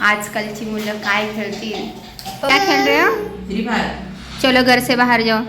आजकालची मुलं काय खेळतील? क्या खेल रहे हो? फ्री फायर चलो घर से बाहर जाओ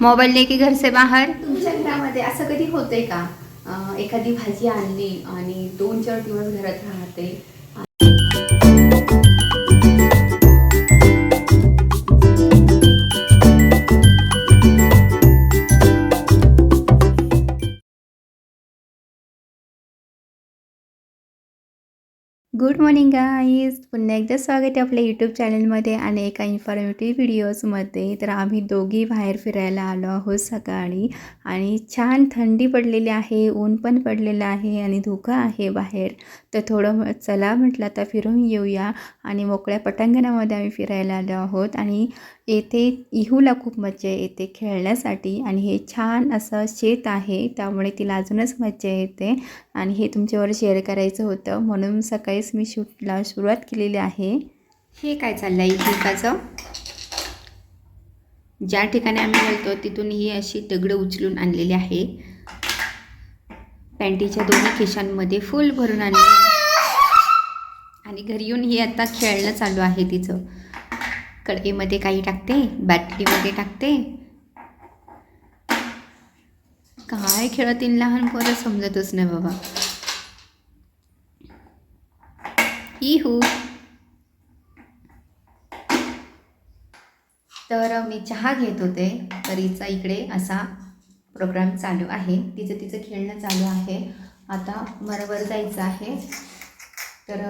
मोबाईल लेके घर से बाहर. तुमच्या घरामध्ये असं कधी होतंय का? अं, एखादी भाजी आणली आणि दोन चार दिवस घरात राहते. गुड मॉर्निंग गाईज पुन्हा एकदा स्वागत आहे आपल्या यूट्यूब चॅनलमध्ये आणि एका इन्फॉर्मेटिव्ह व्हिडिओजमध्ये तर आम्ही दोघी बाहेर फिरायला आलो आहोत सकाळी आणि छान थंडी पडलेली आहे ऊन पण पडलेलं आहे आणि धुकं आहे बाहेर. तर थोडं चला म्हटलं आता फिरून येऊया आणि मोकळ्या पटांगणामध्ये आम्ही फिरायला आलो आहोत आणि येथे इहूला खूप मजा येते खेळण्यासाठी. आणि हे छान असं शेत आहे त्यामुळे तिला अजूनच मजा येते. आणि हे तुमच्यावर शेअर करायचं होतं. म्हणून सकाळीच मी शूटला सुरुवात केलेली आहे. हे काय चाललं आहे पिकाचं ज्या ठिकाणी आम्ही गेलतो तिथून ही अशी दगडं उचलून आणलेली आहे. पॅन्टीच्या दोन्ही खिशांमध्ये फुल भरून आणले. आणि घरी येऊन ही आता खेळणं चालू आहे तिचं. कढईमध्ये काही टाकते? बॅटरीमध्ये टाकते? काय खेळतील लहान पोरं समजतच नाही बाबा. इहू. तर मी चहा घेत होते. तर हिचा इकडे असा प्रोग्राम चालू आहे. तिचं तिचं खेळणं चालू आहे. आता बरोबर जायचं आहे. तर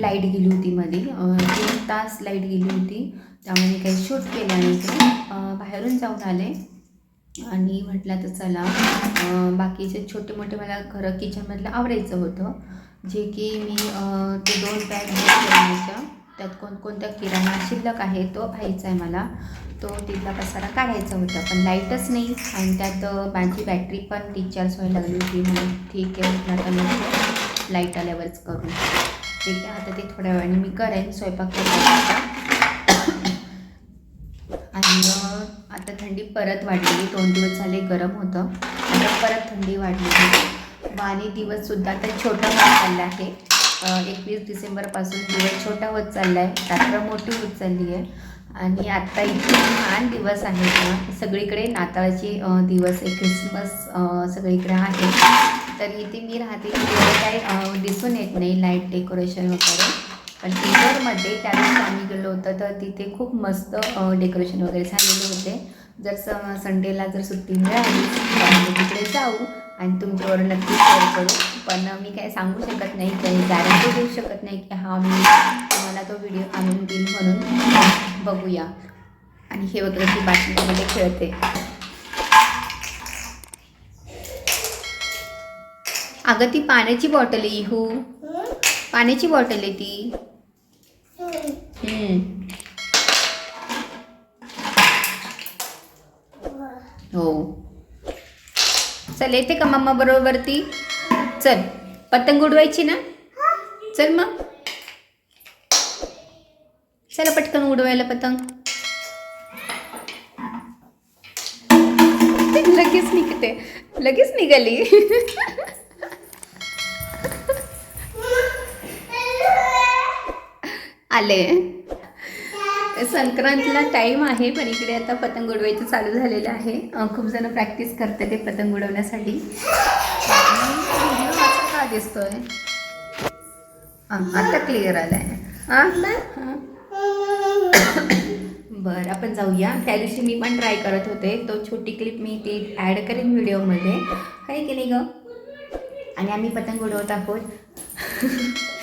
लाइट गेली होती मध्ये दोन तास लाइट गेली होती. त्यामुळे मी काही शूट केलं नाही. ते बाहेरून जाऊन आले. आणि म्हटलं तर चला. बाकीचे छोटे मोठे मला घरं किचनमधलं आवरायचं होतं जे की मी ते दोन बॅग किराण्याच्या. त्यात कोणकोणत्या किराणा शिल्लक आहे तो पाहायचा आहे मला. तो तिथला पसारा काढायचा होता पण लाईटच नाही. आणि त्यात माझी बॅटरी पण रिचार्ज व्हायला लागली होती. म्हणून ठीक आहे म्हटलं तर मी लाइट आल्यावरच करू. ठीक आहे आता ते थोड्या वेळाने मी करेन. स्वयंपाक करायचा थंड आता थंडी परत वाढलेली दोन दिवस झाले गरम होतं. आता परत थंडी वाढलेली. व आणि दिवससुद्धा आता छोटा होत चालला आहे. एकवीस डिसेंबरपासून दिवस छोटा होत चालला आहे रात्र मोठी होत चालली आहे. आणि आत्ता इतके छान दिवस आहेत ना सगळीकडे नाताळाचे दिवस आहे. ख्रिसमस सगळीकडे आहे तर इथे मी राहते तिथे दिसून येत नाही लाइट डेकोरेशन वगैरे. पण इंदोरमध्ये त्यावेळेस आम्ही गेलो होतो तर तिथे खूप मस्त डेकोरेशन वगैरे झालेले होते. जर स संडेला जर सुट्टी मिळाली तर आम्ही तिकडे जाऊ आणि तुमच्यावर नक्की शेअर करू. पण मी काय सांगू शकत नाही काही गॅरंटी देऊ शकत नाही की हा मी तुम्हाला तो व्हिडिओ आणून देईल म्हणून. बघूया. आणि हे वगैरे ती बातमीमध्ये खेळते अगं ती पाण्याची बॉटल आहे इहू. पाण्याची बॉटल आहे ती. हो. चल येते का मम्मा बरोबर ती चल पतंग उडवायची ना? चल मग. चला पटकन उडवायला पतंग. लगेच निघते. लगेच निघाली. आले. संक्रांतीला टाईम आहे पण इकडे आता पतंग उडवायचं चालू झालेलं आहे. खूप जण प्रॅक्टिस करते ते पतंग उडवण्यासाठी. का दिसतोय. हां आता क्लिअर आलाय. हां? हां. बरं आपण जाऊया. त्या दिवशी मी पण ट्राय करत होते. तो छोटी क्लिप मी ती ॲड करेन व्हिडिओमध्ये काही केली ग? आणि आम्ही पतंग उडवत आहोत.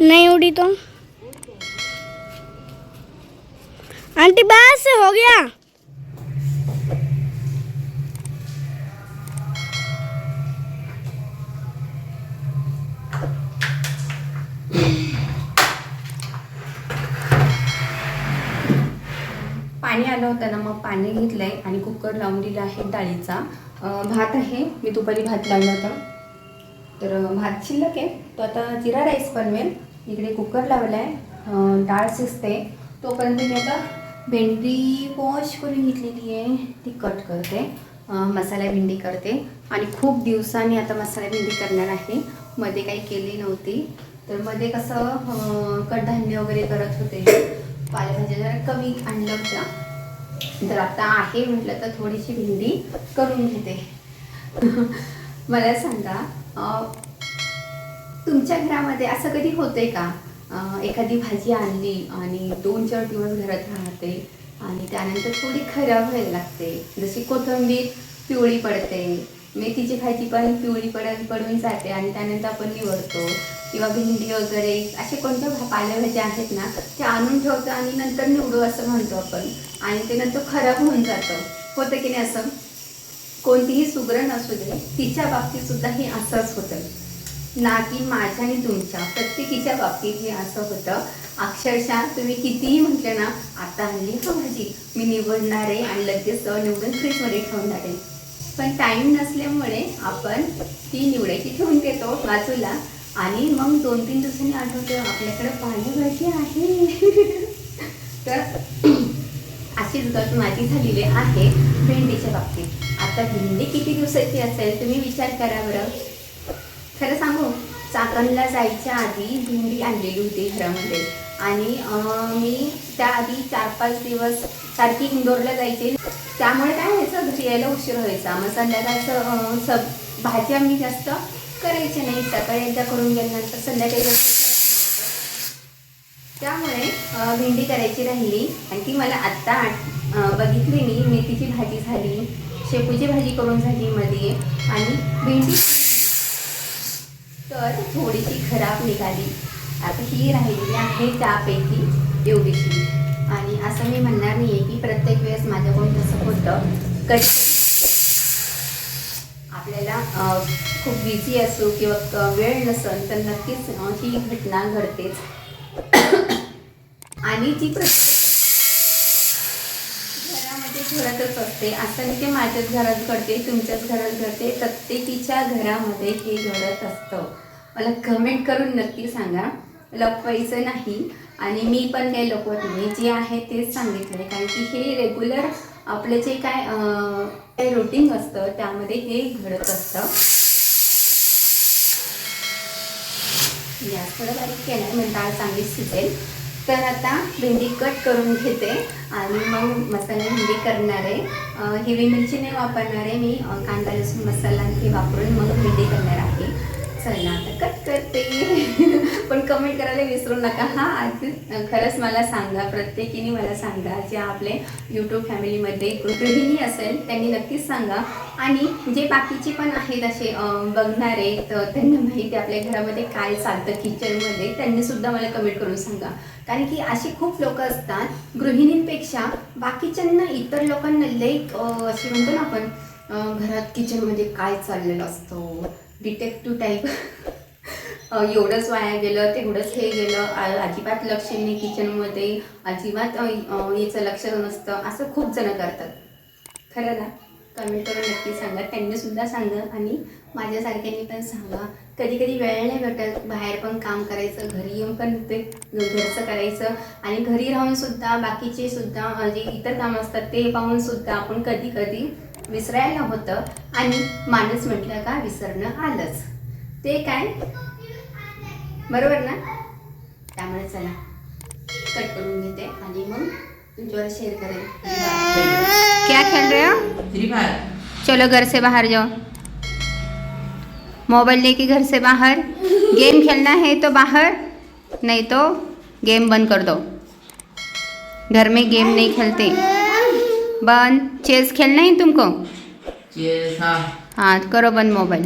नहीं उड़ी तो। आंटी बस हो गया। पाणी आलं होतं ना मग पाणी घेतलं आहे आणि कुकर लावून दिला आहे डाळीचा. भात आहे मी दुपारी भात लावला होता. तर भात शिल्लक आहे. तो आता जिरा राईस बनवेल. इकडे कुकर लावला आहे डाळ शिजते. तोपर्यंत मी आता भेंडी वॉश करून घेतलेली आहे. ती कट करते. मसाला भेंडी करते. आणि खूप दिवसांनी आता मसाला भेंडी करणार आहे. मध्ये काही केली नव्हती. तर मध्ये कसं कडधान्य वगैरे करत होते. पालेभाज्या जरा कमी आणलं होत्या. तर आता आहे म्हटलं तर थोडीशी भेंडी करून घेते. मला सांगा तुमच्या घरामध्ये असं कधी होतंय का? एखादी भाजी आणली आणि दोन चार दिवस घरात राहते आणि त्यानंतर थोडी खराब व्हायला लागते. जशी कोथिंबीर पिवळी पडते. मेथीची भाजी पण पिवळी पडत पडून जाते आणि त्यानंतर आपण निवडतो. किंवा भेंडी वगैरे असे कोणत्या भा- पालेभाज्या आहेत ना ते आणून ठेवतो आणि नंतर निवडू असं म्हणतो आपण. आणि ते नंतर खराब होऊन जातं. होतं की नाही असं? कोणतीही सुगरण असू दे तिच्या बाबतीत सुद्धा हे असंच होतं. ना की माझ्या आणि तुमच्या प्रत्येकीच्या बाबतीत हे असं होतं. अक्षरशः तुम्ही कितीही म्हटलं ना आता आणली हा भाजी? मी निवडणार आहे आणि लगेच निवडून फ्रीजमध्ये ठेवणार आहे पण टाईम नसल्यामुळे आपण ती निवडायची ठेवून देतो बाजूला. आणि मग दोन तीन दिवसांनी आठवतो आपल्याकडे पालेभाजी आहे. तर अशीच गत माझी झालेली आहे भेंडीच्या बाबतीत. आता भेंडी किती दिवसाची असेल? तुम्ही विचार करा बरं. खरं सांगू चाकणला जायच्या आधी भिंडी आणलेली होती घरामध्ये. आणि मी त्याआधी चार पाच दिवस सारखी इंदोरला जायचे. त्यामुळे काय व्हायचं? घरी यायला उशीर व्हायचा. मग संध्याकाळचं सब भाज्या मी जास्त करायचे नाही. सकाळी एकदा करून गेल्यानंतर संध्याकाळी जास्त त्यामुळे भेंडी करायची राहिली. आणि ती मला आत्ता आठ- बघितली मी मेथीची भाजी झाली. शेपूची भाजी करून झाली मध्ये आणि भेंडी. तर थोडीशी खराब निघाली. आता ही राहिलेली आहे त्यापैकी एवढीशी. आणि असं मी म्हणणार नाही आहे की प्रत्येक वेळेस माझ्याकडून तसं होतं. कधी आपल्याला खूप बिझी असू किंवा वेळ नसेल तर नक्कीच ही घटना घडतेच. आणि ती प्रत्येक घरातच असते. असं मी ते माझ्याच घरात घडते तुमच्याच घरात घडते. प्रत्येकीच्या घरामध्ये हे घडत असतं. मला कमेंट करून नक्की सांगा. लपवायचं नाही आणि मी पण काही लपवत नाही. जे आहे तेच सांगितलं आहे कारण की हे रेग्युलर आपलं जे काय रुटीन असतं त्यामध्ये हे घडत असतं. गॅस थोडं बारीक केलं आहे म्हणजे डाळ चांगलीच शिजेल तर आता भेंडी कट करून घेते आणि मग मसाला भेंडी करणार आहे. हिरवी मिरची नाही वापरणार आहे मी. कांदा लसूण मसाला ते वापरून मग भेंडी करणार आहे. चला आता कट करते. पण कमेंट करायला विसरू नका. हा आज खरंच मला सांगा प्रत्येकीने मला सांगा जे आपले यूट्यूब फॅमिलीमध्ये गृहिणी असेल त्यांनी नक्कीच सांगा. आणि जे बाकीचे पण आहेत असे बघणारे तर त्यांना माहिती आपल्या घरामध्ये काय चालतं किचनमध्ये त्यांनी सुद्धा मला कमेंट करून सांगा. कारण की अशी खूप लोक असतात गृहिणींपेक्षा बाकीच्यांना इतर लोकांना लई असे म्हणतो ना आपण घरात किचनमध्ये काय चाललेलं असतं डिटेक्टिव्ह टाईप एवढंच वाया गेलं तेवढंच हे गेलं. अजिबात लक्ष नाही किचनमध्ये अजिबात याचं लक्ष नसतं. असं खूप जणं करतात. खरं ना? कमेंट करून नक्की सांगा. त्यांनीसुद्धा सांगा आणि माझ्यासारख्यांनी पण सांगा. कधी कधी वेळ नाही भेटत. बाहेर पण काम करायचं घरी येऊन पण ते घरचं करायचं. आणि घरी राहूनसुद्धा बाकीचे सुद्धा जे इतर कामं असतात ते पाहूनसुद्धा आपण कधी कधी विसरायला होतं आणि माणूस म्हटलं का विसरणं आलंच. ते काय? बरोबर ना? त्यामुळे चला कट करून घेते आणि मग तुमच्यावर शेअर करेल क्या खेल रहे हो? फ्री फायर चलो घर से बाहर जाओ. मोबाइल लेके घर से बाहर. गेम खेलना है तो बाहर नहीं तो गेम बंद कर दो. घर में गेम नहीं खेलते. बंद चेस खेलना है तुमको? चेस हाँ. हाँ करो बंद मोबाइल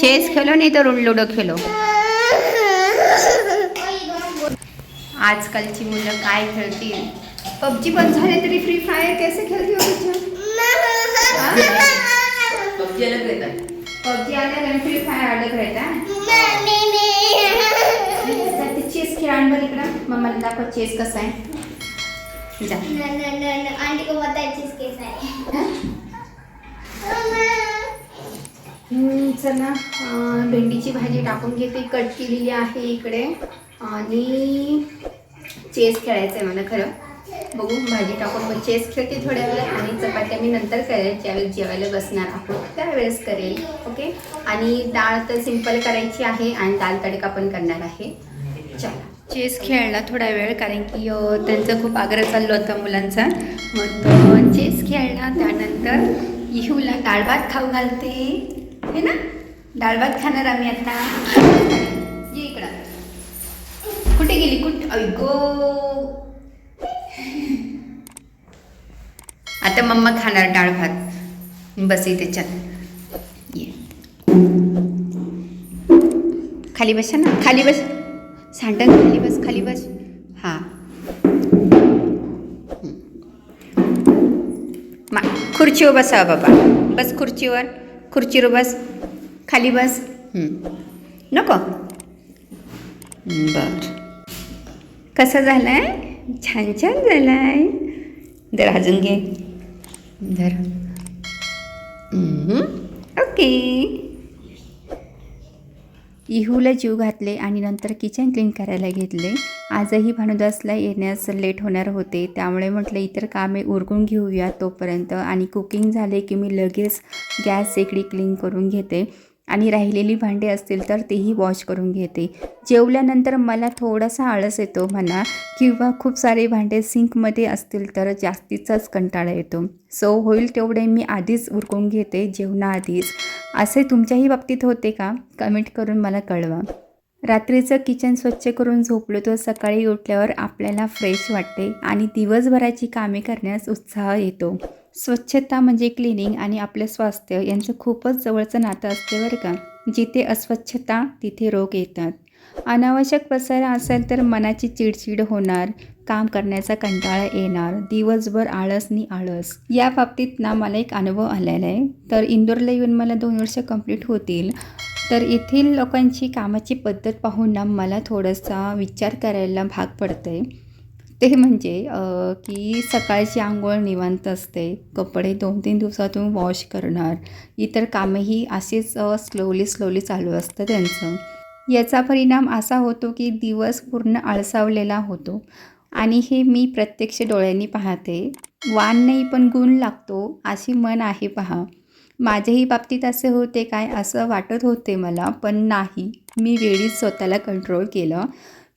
चेस खेलो नहीं तो लूडो खेलो. आजकालची मुलं काय खेळतील? पबजी बंद झाले तरी फ्री फायर कैसे खेळती हो पबजी अलग रहता है. पबजी अलग आणि फ्री फायर अलग राहता चेस खेळ बरं इकडं. मग मला दाखव चेस कसा आहे. जा आंटी को पता है चीज कैसा है हम्म, चला भेंडीची भाजी टाकून घेते. कट केलेली आहे इकडे. आणि चेस खेळायचं आहे मला खरं. बघू भाजी टाकून मग चेस खेळते थोड्या वेळ आणि चपात्या मी नंतर करेल ज्यावेळेस जेवायला बसणार आहोत. त्यावेळेस करेल ओके? आणि डाळ तर सिंपल करायची आहे आणि दाल तडका पण करणार आहे. चला. चेस खेळला थोडा वेळ कारण की त्यांचा खूप आग्रह चाललो होता मुलांचा. मग तो चेस खेळला. त्यानंतर इहूला डाळ भात खाऊ घालते. हे ना? डाळ भात खाणार आम्ही आता. ये इकडं. कुठे गेली? कुठ? ऐको आता मम्मा खाणार डाळ भात. बस त्याच्यात ये. खाली बसा ना. खाली बस. सांडण खाली बस खाली बस. हां. मा खुर्चीवर बसा बाबा. बस खुर्चीवर. खुर्चीवर बस. खाली बस. नको. बर. कसं झालं आहे छान छान झालं आहे जर अजून घे. जर. ओके. इहूला जीव घातले आणि नंतर किचन क्लीन करायला घेतले. आजही भानुदासला येण्यास लेट होणार होते. त्यामुळे म्हटलं इतर कामे उरकून घेऊया तोपर्यंत. आणि कुकिंग झाले की मी लगेच गॅस शेगडी क्लीन करून घेते. आणि राहिलेली भांडी असतील तर तेही वॉश करून घेते. जेवल्यानंतर मला थोडासा आळस येतो म्हणा किंवा खूप सारे भांडे सिंकमध्ये असतील तर जास्तीचाच कंटाळा येतो. सो होईल तेवढे मी आधीच उरकून घेते जेवणाआधीच. असे तुमच्याही बाबतीत होते का? कमेंट करून मला कळवा. रात्रीचं किचन स्वच्छ करून झोपलो तर सकाळी उठल्यावर आपल्याला फ्रेश वाटते आणि दिवसभराची कामे करण्यास उत्साह येतो. स्वच्छता म्हणजे क्लिनिंग आणि आपलं स्वास्थ्य यांचं खूपच जवळचं नातं असते बरं का. जिथे अस्वच्छता तिथे रोग येतात. अनावश्यक पसारा असेल तर मनाची चिडचिड होणार काम करण्याचा कंटाळा येणार दिवसभर आळसनी आळस. या बाबतीत ना मला एक अनुभव आलेला आहे. तर इंदोरला येऊन मला दोन वर्ष कंप्लीट होतील. तर येथील लोकांची कामाची पद्धत पाहून ना मला थोडासा विचार करायला भाग पडते ते म्हणजे की सकाळची आंघोळ निवांत असते. कपडे दोन तीन दिवसातून वॉश करणार. इतर कामेही असेच स्लोली स्लोली चालू असतं त्यांचं. याचा परिणाम असा होतो की दिवस पूर्ण आळसावलेला होतो. आणि हे मी प्रत्यक्ष डोळ्यांनी पाहते. वान नाही पण गुण लागतो अशी मन आहे पहा. माझ्याही बाबतीत असे होते काय असं वाटत होते मला पण नाही. मी वेळीच स्वतःला कंट्रोल केलं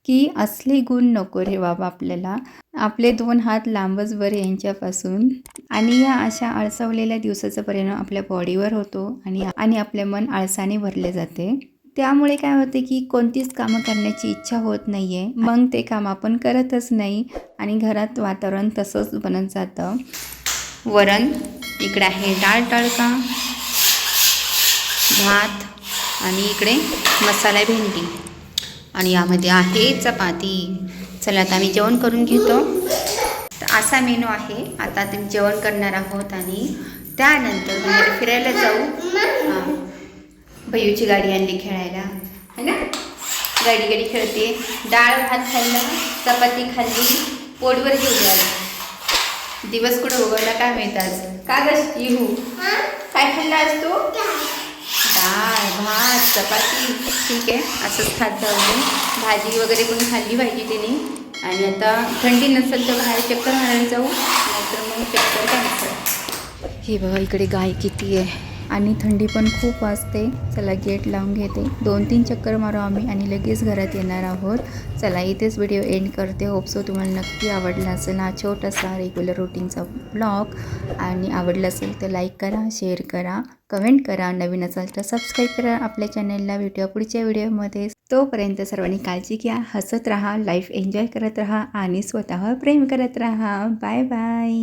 की असले गुण नको रे बाबा आपल्याला. आपले दोन हात लांबच बरे यांच्यापासून. आणि या अशा आळसावलेल्या दिवसाचा परिणाम आपल्या बॉडीवर होतो आणि आणि आपले मन आळसाने भरले जाते. त्यामुळे काय होते की कोणतीच कामं करण्याची इच्छा होत नाही आहे मग ते काम आपण करतच नाही आणि घरात वातावरण तसंच बनत जातं. वरण. इकडे आहे डाळ तडका भात आणि इकडे मसाला भेंडी. आणि यामध्ये आहे चपाती. चला आता आम्ही जेवण करून घेतो. तर असा मेनू आहे. आता तुम्ही जेवण करणार आहोत आणि त्यानंतर बाहेर फिरायला जाऊ. हां. गाडी आणली खेळायला. है ना? गाडी गाडी खेळते. डाळ भात खाल्ला चपाती खाल्ली पोटवर घेऊन आज. दिवस कुठं उघडला काय माहीत आज? का गं इहू काय खाल्ला आज तू? डाळ भात चपाती. ठीक आहे असंच खात जाऊ भाजी वगैरे पण खाल्ली पाहिजे तिने. आणि आता थंडी नसेल तर बाहेर चक्कर मारायला जाऊ. नाहीतर मग चक्कर कॅन्सल. हे बघा इकडे गाय किती आहे. आणि थंडी पण खूप वाजते. चला गेट लावून घेते. दोन तीन चक्कर मारू आम्ही आणि लगेच घरात येणार आहोत. चला इथेच व्हिडिओ एंड करते. होपसो तुम्हाला नक्की आवडला असेल हा छोटासा रेग्युलर रुटीनचा ब्लॉग आणि आवडला असेल तर लाईक करा शेअर करा कमेंट करा. नवीन असाल तर सबस्क्राईब करा आपल्या चॅनलला भेटूया पुढच्या व्हिडिओमध्ये. तोपर्यंत सर्वांनी काळजी घ्या हसत राहा लाईफ एन्जॉय करत राहा आणि स्वतःवर प्रेम करत राहा. Bye bye